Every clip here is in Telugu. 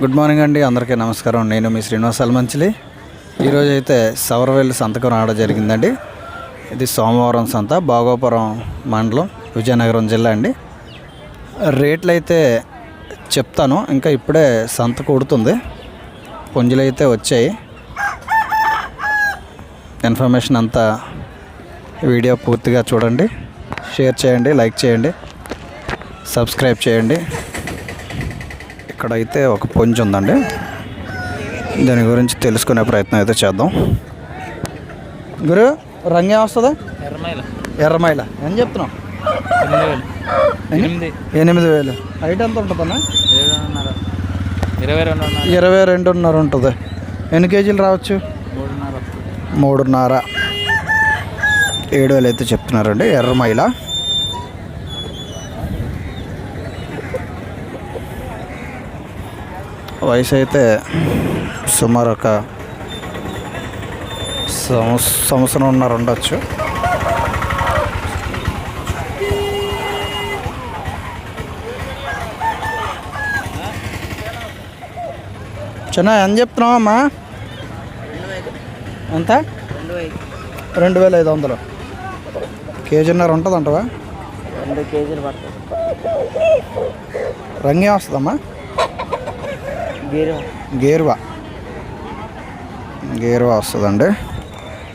గుడ్ మార్నింగ్ అండి. అందరికీ నమస్కారం. నేను మీ శ్రీనివాస్ అల్మంచిలి ఈరోజు అయితే సవరవెల్లి సంతకం రావడం జరిగిందండి. ఇది సోమవారం సంత భాగోపురం మండలం విజయనగరం జిల్లా అండి. రేట్లు అయితే చెప్తాను. ఇంకా ఇప్పుడే సంత కూడుతుంది. పుంజులు అయితే వచ్చాయి. ఇన్ఫర్మేషన్ అంతా వీడియో పూర్తిగా చూడండి. షేర్ చేయండి లైక్ చేయండి సబ్స్క్రైబ్ చేయండి. ఇక్కడైతే ఒక పుంజు ఉందండి. దాని గురించి తెలుసుకునే ప్రయత్నం అయితే చేద్దాం. గురు రంగేం వస్తుందా ఎర్రమైల ఏం చెప్తున్నావు? ఎనిమిది వేలు. ఎనిమిది. ఎనిమిది. వేలు. హైట్ ఎంత ఉంటుందన్నా? ఇరవై రెండున్నర. ఉంటుంది. ఎన్ని కేజీలు రావచ్చు? మూడున్నర. ఏడు వేలు అయితే చెప్తున్నారండి. ఎర్రమైల వయసు అయితే సుమారు ఒక సంవత్స సంవత్సరంన్నర ఉండొచ్చు. చిన్న ఎంత చెప్తున్నావు అమ్మా ఎంత? రెండు వేల ఐదు వందలు. కేజీన్నర ఉంటుంది అంటవా రెండు కేజీలు పడుతుంది. రంగే వస్తుందమ్మా? గేరువా? గేరువా. వస్తుందండి.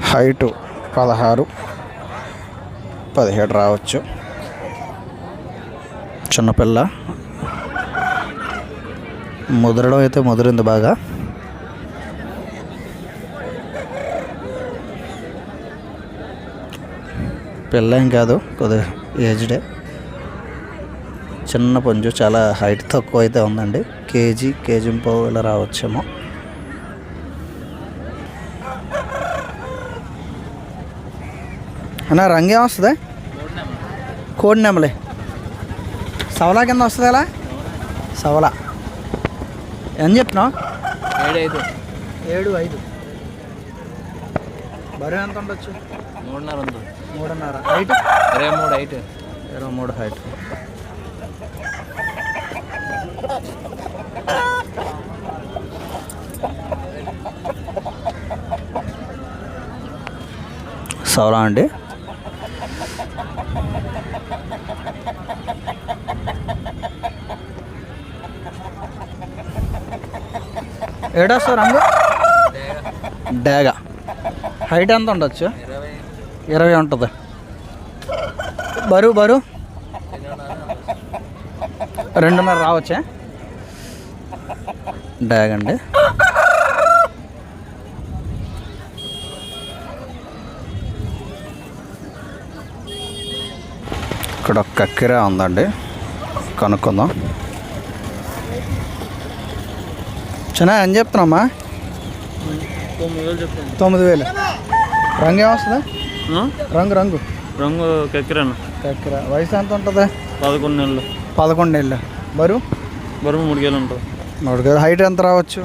హైటు పదహారు పదిహేడు రావచ్చు. చిన్నపిల్ల. ముదరడం అయితే ముదిరింది బాగా. పిల్ల ఏం కాదు కొద్దిగా ఏజ్డే చిన్న పుంజు చాలా హైట్ తక్కువ అయితే ఉందండి. కేజీ కేజీ పావు ఇలా రావచ్చేమో. అన్న రంగేం వస్తుంది? కోడి నెమలి. సవలా కింద వస్తుంది ఎలా సవలా. ఏం చెప్తున్నావు? ఏడు ఐదు ఏడు ఐదు. బరువు ఎంత ఉండొచ్చు? మూడున్నర ఉంది. మూడున్నర. హైట్? ఇరవై మూడు ఐదు ఇరవై మూడు హైట్. సౌరా అండి. ఏడొస్తా రంగు? డాగ. హైట్ ఎంత ఉండొచ్చు? ఇరవై ఉంటుంది. బరువు బరువు? రెండున్నర రావచ్చా? డాగ్ ఇక్కడ ఒక కక్కిరా ఉందండి. కనుక్కుందాం. చిన్న ఏం చెప్తున్నామ్మా తొమ్మిది వేలు. రంగు ఏమొస్తుందా? రంగు రంగు. రంగు కెక్కిరాను. కక్కిరా. వయసు ఎంత ఉంటుంది పదకొండు నెలలు. పదకొండు నెలలు. బరువు? బరువు మూడు కేలు ఉంటుంది. మూడు హైట్ ఎంత రావచ్చు?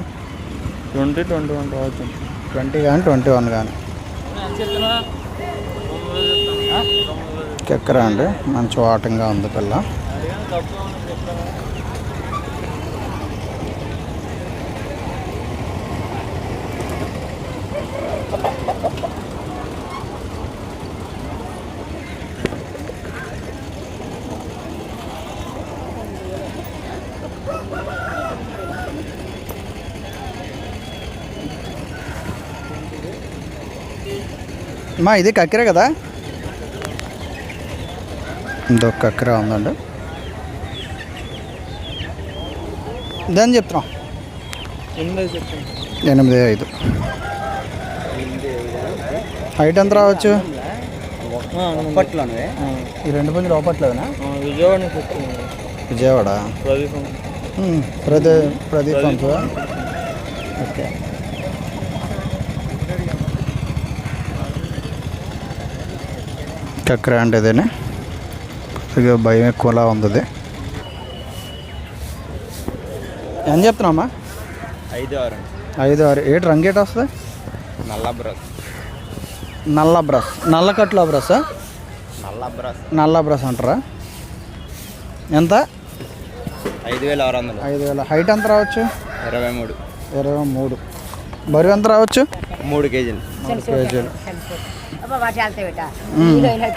ట్వంటీ ట్వంటీ వన్ రావచ్చు. ట్వంటీ కానీ ట్వంటీ వన్ కానీ కెక్కరా అండి? మంచి వాటంగా ఉంది పిల్ల. మా ఇది కక్కిరే కదా? ఇంకొక కక్కిరా ఉందండి. ఇదేం చెప్తున్నాం ఎనిమిది ఐదు. హైట్ ఎంత రావచ్చు? ఈ రెండు పుంజులు లోపట్లేదునా విజయవాడ విజయవాడ? ప్రదీపం ఓకే. కక్కిరా అంటే ఇదేనే? కొద్దిగా భయం ఎక్కువలా ఉంది. ఏం చెప్తున్నామా ఐదు ఆరు. ఐదు ఆరు. ఏడు రంగు ఏటి వస్తుంది? నల్ల బ్రష్. నల్ల బ్రష్. నల్ల కట్ల బ్రష్? నల్ల బ్రష్. నల్ల బ్రష్ అంటారా? ఎంత? ఐదు వేల ఆరు వందలు. ఐదు వేల. హైట్ ఎంత రావచ్చు? ఇరవై మూడు. ఇరవై మూడు. బరువు ఎంత రావచ్చు? మూడు కేజీలు. మూడు కేజీలు.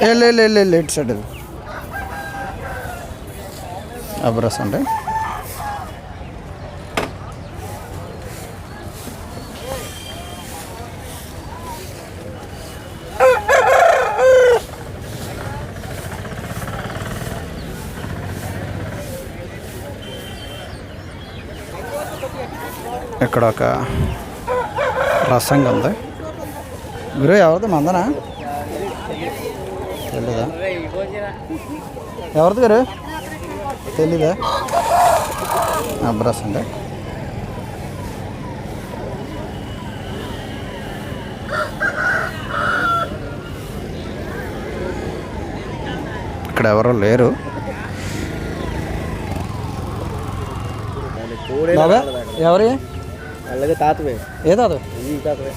వెళ్ళు వెళ్ళు వెళ్ళు ఇటు సైడ్. అబ్రస్ అంటే. ఇక్కడ ఒక రసంగా ఉంది. గురు ఎవరిది? మందనా? తెలీదా? ఎవరిది గారు? తెలీదా? అబ్రస్ అండి. ఇక్కడ ఎవరు లేరు. బాబా ఎవరి? అలాగే తాతవే. ఇది తాతవే.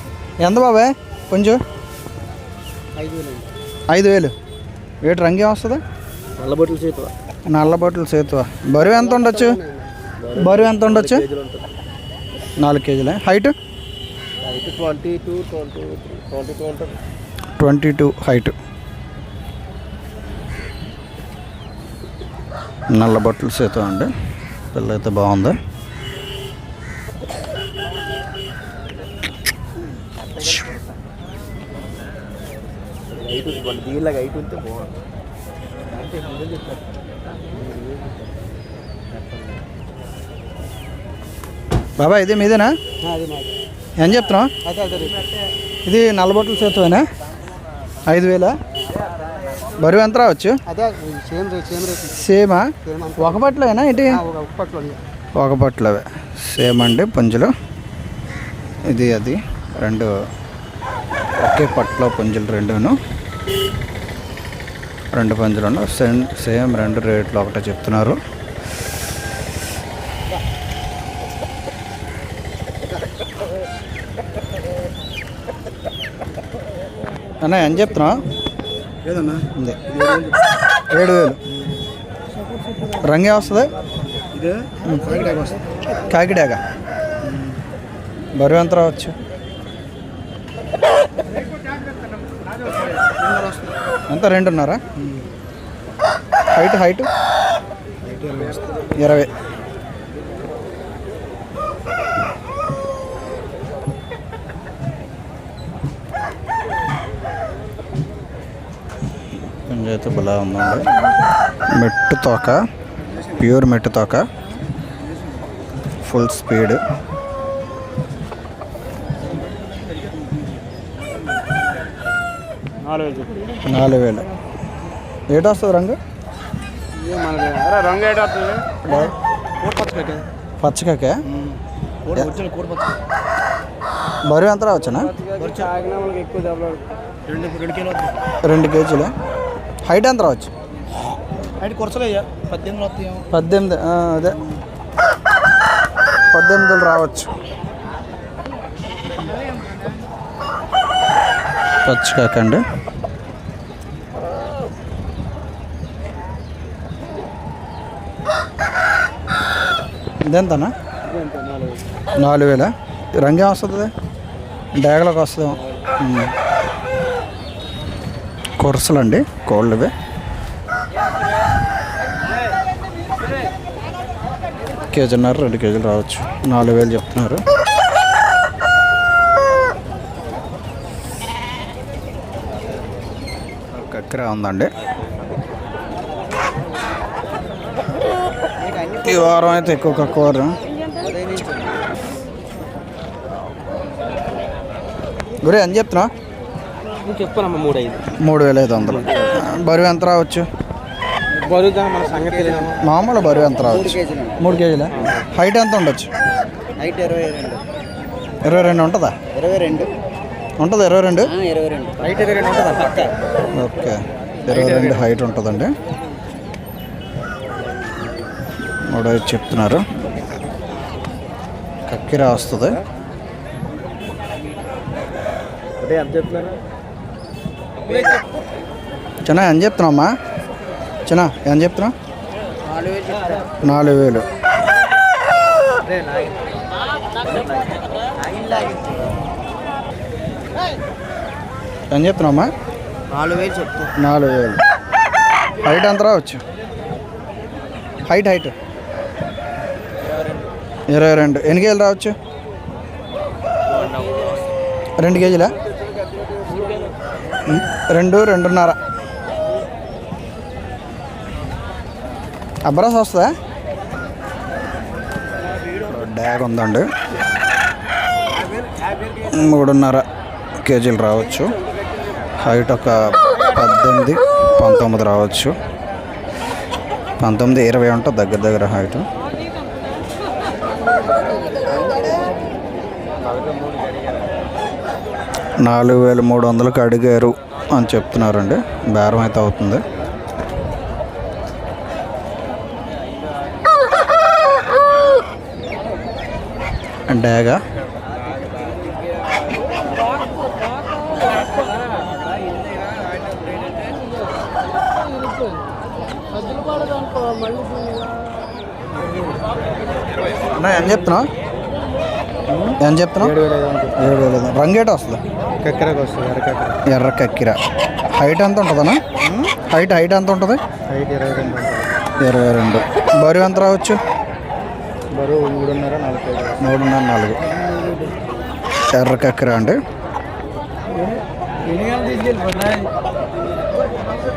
ఎంత బాబాయ్ కొంచెం. ఐదు వేలు ఐదు వేలు. వేటి రంగు వస్తుంది? నల్ల బొట్టులు చేతువ నల్ల బట్టలు సేతువ? బరువు ఎంత ఉండొచ్చు? బరువు ఎంత ఉండొచ్చు? నాలుగు కేజీలే? Height? Twenty two twenty twenty twenty two height. నల్ల బట్టలు సేతువ అండి? పిల్ల అయితే బాగుంది దీనిలాగా హైట్ ఉంటే బాగుంది. బాబా ఇది మీదేనా? ఏం చెప్తున్నావు? ఇది నల్ల బట్టలు సేతువేనా ఐదు వేల? బరువు ఎంత రావచ్చు? సేమ్ ఒక బట్టలేనా ఏంటి ఒక బట్టలవే. సేమ్ అండి పుంజులు. ఇది అది రెండు. ఒకే పట్లో పుంజులు రెండును. రెండు పుంజులను. సేమ్ సేమ్ రెండు రేట్లు ఒకటే చెప్తున్నారు. అన్న ఏదన్నా? ఉంది. ఏడు వేలు. రంగే వస్తుంది? ఇదే? కాకిడాక వస్తుంది. కాకిడాక? బరువు ఎంత రావచ్చు? ఎంత రెండున్నారా? Height height? ఇరవై. అయితే బలా ఉందండి. మెట్టు తోక ప్యూర్ మెట్టు తోక. Full speed. నాలుగు వేలు. ఏట వస్తుంది రంగు? రంగు ఏట వస్తుంది పచ్చకాకే బరువు ఎంత రావచ్చునా రెండు కేజీలు. హైట్ ఎంత రావచ్చు? అయితే కొరసలయ్యా పద్దెనిమిది పద్దెనిమిది అదే. పద్దెనిమిదిలు రావచ్చు. పచ్చికాకండి ఇదెంతనా? నాలుగు వేల? రంగేం వస్తుంది? డేగలకు కొరసలు అండి కోళ్ళవి. కేజీన్నర రెండు కేజీలు రావచ్చు. నాలుగు వేలు చెప్తున్నారు. కక్కెర ఉందండి. ఈ వారం అయితే ఎక్కువ కక్కువ గురే అని చెప్తున్నా. చెప్పనమ్మా మూడు ఐదు మూడు వేల ఐదు వందలు. బరువు ఎంత రావచ్చు? మన సంగతి మామూలు బరువు ఎంత రావచ్చు? మూడు కేజీలా. హైట్ ఎంత ఉండొచ్చు? హైట్ ఇరవై రెండు. ఇరవై రెండు ఉంటుందా? ఇరవై రెండు. ఉంటుందా ఇరవై రెండు? ఇరవై రెండు. హైట్ ఇరవై రెండు ఉంటుంది? పక్క. ఓకే. ఇరవై రెండు హైట్ ఉంటుందండి. మూడు ఐదు చెప్తున్నారు. కక్కిరా వస్తుంది. ఒకటే ఎంత చెప్తున్నారు? చిన్న ఏం చెప్తున్నావమ్మా? చిన్న ఏం చెప్తున్నావు? నాలుగు వేలు. నాలుగు ఎంత చెప్తున్నామ్మా నాలుగు వేలు చెప్తా నాలుగు వేలు. హైట్ ఎంత రావచ్చు? Height height. ఇరవై రెండు. ఎన్ని కేజీలు రావచ్చు? రెండు కేజీలా? రెండు రెండున్నర. అబ్రాస్ వస్తుందా? డ్యాగ్ ఉందండి. మూడున్నర కేజీలు రావచ్చు. హైట్ ఒక పద్దెనిమిది పంతొమ్మిది రావచ్చు. పంతొమ్మిది ఇరవై ఉంటుంది దగ్గర దగ్గర హైట్ నాలుగు వేల మూడు వందలకు అడిగారు. అని చెప్తున్నారండి. బేరం అయితే అవుతుంది. డేగా. అన్నా ఏం చెప్తున్నావు? ఏం చెప్తున్నావు? ఏడు వేల ఐదు ఐదు. రంగేట వస్తుంది కక్కరకు వస్తుంది అరకక్కర ఎర్ర కక్కిర. హైట్ ఎంత ఉంటుందన్నా? హైట్ హైట్ ఎంత ఉంటుంది? హైట్ ఇరవై రెండు ఇరవై రెండు. బరువు ఎంత రావచ్చు? బరువు మూడున్నర ఐదు. మూడున్నర నాలుగు. ఎర్ర కక్కిర అండి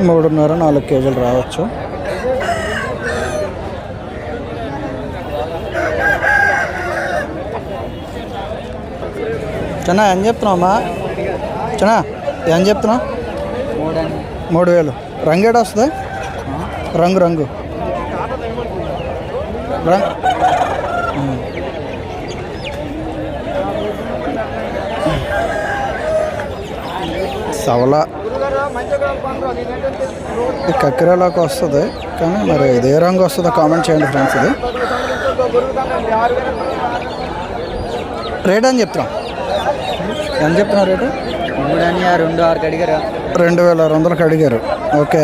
మూడున్నర నాలుగు కేజీలు రావచ్చు. చిన్న ఏం చెప్తున్నావు అమ్మా? చిన్న ఏం చెప్తున్నావు? మూడు వేలు. రంగేట వస్తుంది? రంగు రంగు. రంగ్. సవల. ఇది కక్కిరేలోకి వస్తుంది కానీ మరి ఇది రంగు వస్తుందో కామెంట్ చేయండి ఫ్రెండ్స్ ఇది. రేట్ అని చెప్తున్నాం ఎంత చెప్తున్నావు రేటు? మూడని ఆ రెండు ఆరుకి అడిగారా? రెండు వేల ఆరు వందలకు అడిగారు. ఓకే.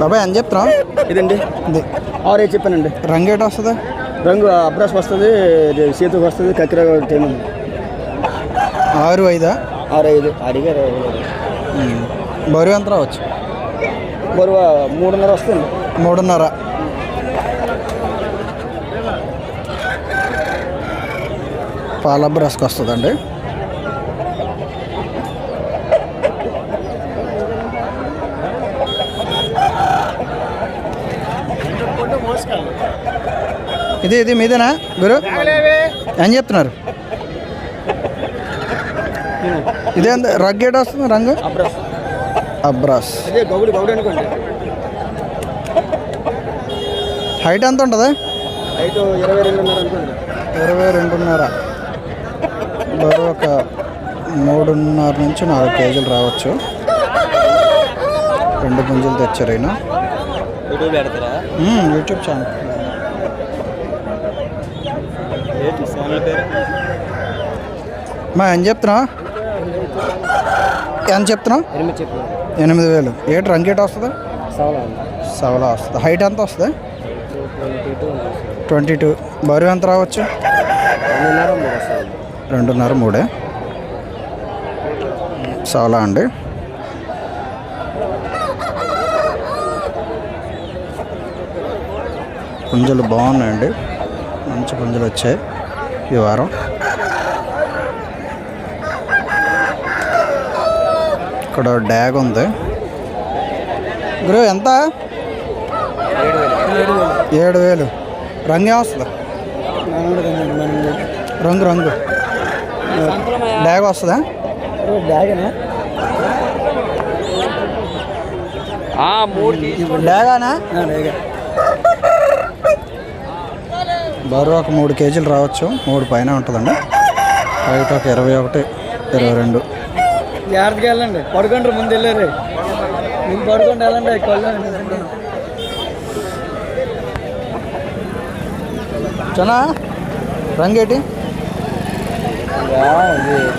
బాబాయ్ ఎంత చెప్తున్నావు? ఇదండి. ఇది. ఆరే చెప్పానండి. రంగు ఏట వస్తుంది? రంగు అబ్రాస్ వస్తుంది ఇది సీతకు వస్తుంది కక్కిర ఆరు ఐదా? ఆరు ఐదు. అడిగారు. బరువు ఎంత రావచ్చు? బరువు మూడున్నర వస్తుంది. మూడున్నర. పాల బ్రష్కి వస్తుందండి. ఇది ఇది మీదేనా గురు? ఏం చెప్తున్నారు? ఇదే రగ్గేట్ వస్తుంది రంగు? అబ్రాస్. అబ్రాస్ అదే గౌడి గౌడి అనుకోండి హైట్ ఎంత ఉంటుంది? ఇరవై రెండున్నర బరువు ఒక మూడున్నర నుంచి నాలుగు కేజీలు రావచ్చు. రెండు పుంజులు తెచ్చారు ఆయన యూట్యూబ్ ఛానల్. మా ఏం చెప్తున్నావు? ఎంత చెప్తున్నావు? ఎనిమిది వేలు. ఏటి రంగేట్ వస్తుంది? సవలా వస్తుంది. హైట్ ఎంత వస్తుంది? ట్వంటీ టూ బరువు ఎంత రావచ్చు? రెండున్నర మూడు సవలా అండి. పుంజలు బాగున్నాయండి. మంచి పుంజలు వచ్చాయి ఈ వారం. ఇక్కడ డ్యాగ్ ఉంది. గురు ఎంత? ఏడు వేలు రంగు ఏమొస్తుంది రంగు రంగు. డ్యాగ్ వస్తుందా? బ్యాగేనా? బరువు ఒక మూడు కేజీలు రావచ్చు. మూడు పైన ఉంటుందండి. హైట్ ఒక ఇరవై ఒకటి ఇరవై రెండు. జాగ్రత్తగా వెళ్ళండి. పడుకోండి ముందు వెళ్ళారు. ముందు పడుకోండి వెళ్ళండి. చనా? రంగేటి?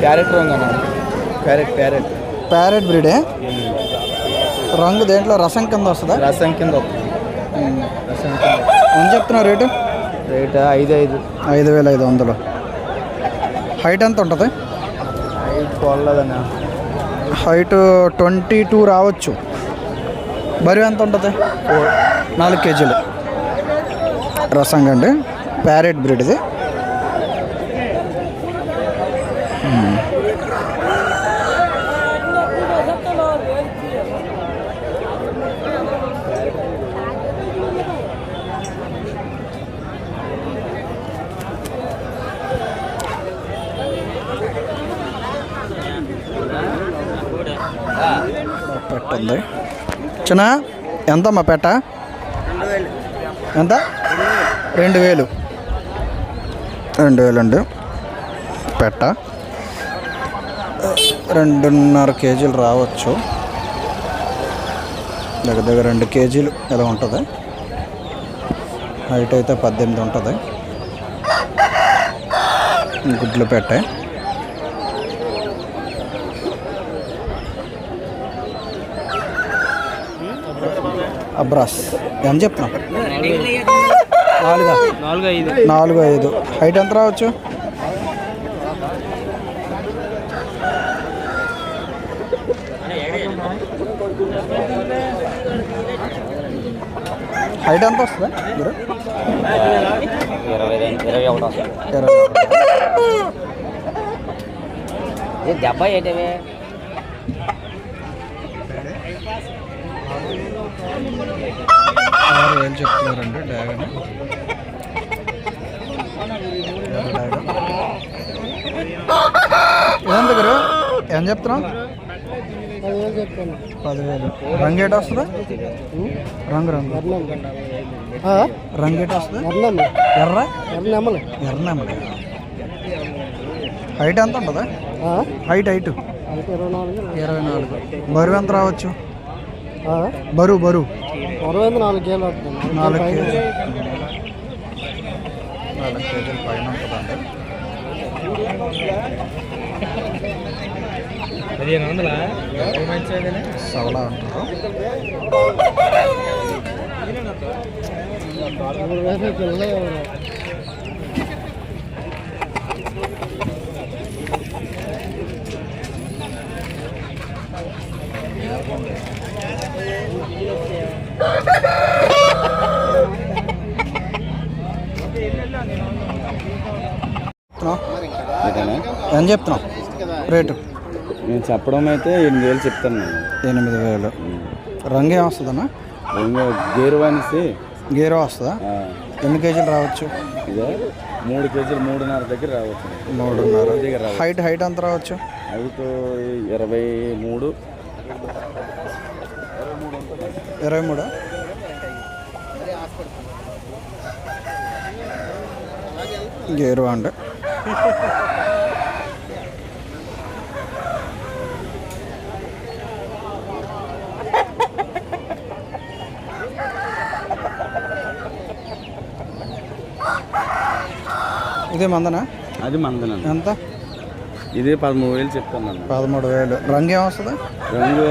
క్యారెట్ రంగు అన్న. క్యారెట్ క్యారెట్ ప్యారెట్ బ్రీడే? రంగు దేంట్లో? రసం కింద వస్తుందా? రసం కింద వస్తుంది. రసం కింద. ఎంత చెప్తున్నారు రేటు? రేట్ ఐదు ఐదు. ఐదు వేల ఐదు వందలు. హైట్ ఎంత ఉంటుంది? ఐదు పోలేదన్నా హైట్ ట్వంటీ టూ రావచ్చు. బరువు ఎంత ఉంటుంది? నాలుగు కేజీలు. రసంగా అండి ప్యారెట్ బ్రీడ్ ఇది. మ్మ్. పెట్ట ఉంది. చిన్న ఎంతమ్మా పెట్ట? ఎంత? రెండు వేలు. రెండు వేలండి పెట్ట. రెండున్నర కేజీలు రావచ్చు. దగ్గర దగ్గర రెండు కేజీలు ఎలా ఉంటుంది? హైట్ అయితే పద్దెనిమిది ఉంటుంది. గుడ్లు పెట్టే. అబ్రాస్ ఏం చెప్తున్నాం నాలుగా. నాలుగు ఐదు నాలుగు ఐదు హైట్ ఎంత రావచ్చు? హైట్ ఎంత వస్తుందా? మీరు ఇరవై ఇరవై ఒకటి వస్తుంది. ఇరవై ఏ దెబ్బ ఏంటవి? ఆరు వేలు చెప్తున్నారండి డ్రాగన్. ఏం దగ్గర ఏం చెప్తున్నావు? పదివేలు. రంగు ఏట వస్తుందా? రంగు రంగు. రంగు ఏట వస్తుందా? ఎర్ర? ఎర్ర నెమలి హైట్ ఎంత ఉంటుందా? హైట్ హైట్ ఇరవై నాలుగు. బరువు ఎంత రావచ్చు? బరువు బరువు. అరవై నాలుగు కేజీలు. నాలుగు కేజీలు పైన. పదిహేను వందల సవలా అంటారు మూడు వేలు పిల్లలే ఏం చెప్తున్నావు రేటు? నేను చెప్పడం అయితే ఎనిమిది వేలు చెప్తాను నేను. ఎనిమిది వేలు. రంగు ఏం వస్తుందన్నా ఇంకా గేరు వానిసి గేరో వస్తుందా? ఎన్ని కేజీలు రావచ్చు? ఇదే మూడు కేజీలు మూడున్నర దగ్గర రావచ్చు. మూడున్నర. దగ్గర హైట్ హైట్ ఎంత రావచ్చు? ఐదు ఇరవై మూడు. ఇరవై మూడు? గేరు అండి ఇదే మందనా? అది మందనండి ఎంత? ఇది పదమూడు వేలు చెప్తాను పదమూడు వేలు. రంగు ఏమొస్తుంది? రంగు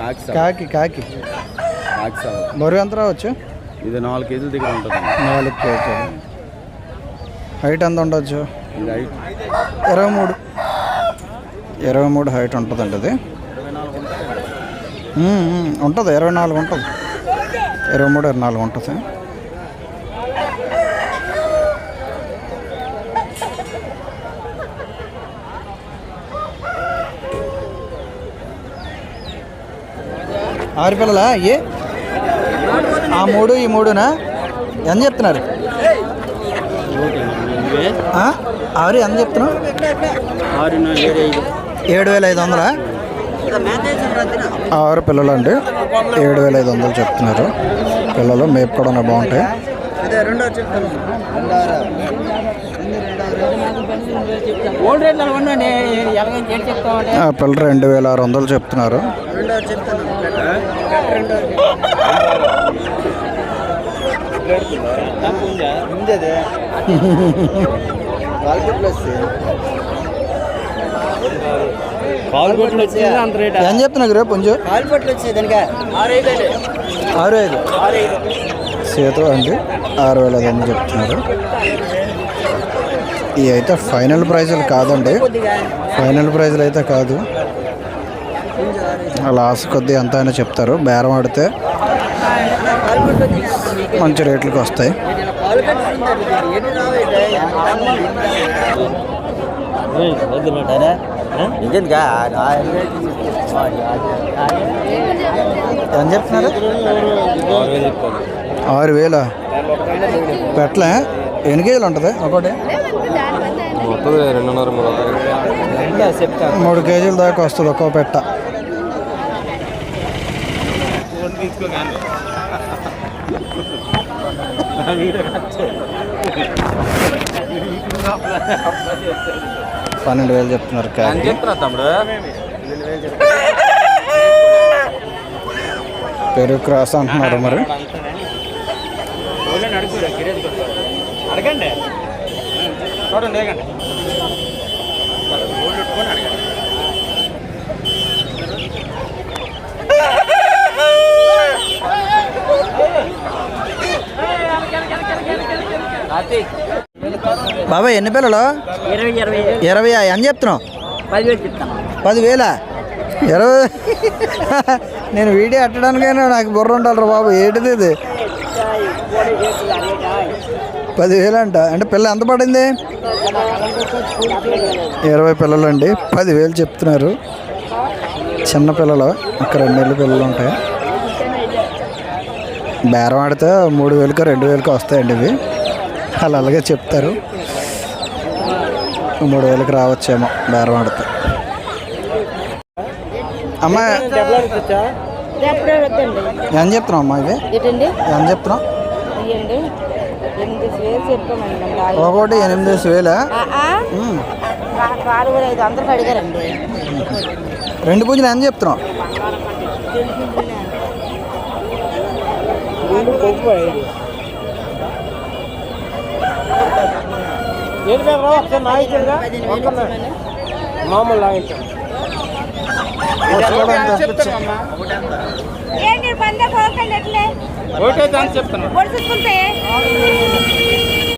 కాకి కాకి కాకి కాకి. బరువు ఎంత రావచ్చు? ఇది నాలుగు కేజీల దగ్గర ఉంటుంది. నాలుగు కేజీలు. హైట్ ఎంత ఉండొచ్చు? ఇది ఇరవై మూడు. ఇరవై మూడు హైట్ ఉంటుందండి అది ఉంటుంది. ఇరవై నాలుగు ఉంటుంది. ఇరవై మూడు ఇరవై నాలుగు ఉంటుంది. ఆరు పిల్లలా? ఏ? ఆ మూడు ఈ మూడునా? ఎంత చెప్తున్నారు? ఆరు ఎంత చెప్తున్నావు? ఆరు ఏడు వేల ఐదు వందలా ఆరు పిల్లలు అండి ఏడు వేల ఐదు వందలు చెప్తున్నారు పిల్లలు బాగుంటాయి ఏం చెప్తామంటే ఆ పిల్లలు రెండు వేల ఆరు వందలు చెప్తున్నారు. అంత రేట్ ఏం చెప్తున్నా రేపు దానికి ఆరు ఐదు సీత అండి ఆరు వేల ఐదు వందలు చెప్తున్నారు. ఇవి అయితే ఫైనల్ ప్రైజులు కాదండి. ఫైనల్ ప్రైజులు అయితే కాదు. లాస్ కొద్దీ ఎంత అయినా చెప్తారు. బేరం ఆడితే మంచి రేట్లకు వస్తాయి. ఎంత చెప్తున్నారు? ఆరు వేల? పెట్టలే. ఎన్ని కేజీలు ఉంటుంది ఒకటి. మూడు కేజీల దాకా వస్తుంది ఒక్కో పెట్ట. పన్నెండు వేలు చెప్తున్నారు తమ్ముడు? పెరుగు క్రాస్ అంటున్నారు మరి. అడగండి. చూడండి అడగండి బాబాయ్ ఎన్ని పిల్లలు? ఇరవై ఎంత చెప్తున్నావు? పదివేలు ఇరవై నేను వీడియో అట్టడానికైనా నాకు బుర్ర ఉండాలి బాబు. ఏంటిది ఇది? పదివేలు అంట. అంటే పిల్ల ఎంత పడింది? ఇరవై పిల్లలు అండి పదివేలు చెప్తున్నారు. చిన్న పిల్లలు. ఒక రెండు నెలల పిల్లలు ఉంటాయి. బేరం ఆడితే మూడు వేలకో రెండు వేలకో వస్తాయండి ఇవి. వాళ్ళు అలాగే చెప్తారు. మూడు వేలకు రావచ్చేమో బేరం ఆడితే. అమ్మా ఏం చెప్తున్నావు అమ్మా ఇవి? ఏంటండి? ఏం చెప్తున్నావు. ఒకటి ఎనిమిది వేల రెండు పూజలు ఏం చెప్తున్నావు? ఏంటి మేము రా. ఒకసారి నాయకుడుగా మామూలు ఎట్లే ఒకటే దాన్ని చెప్తున్నా పొడుచుకుంటే?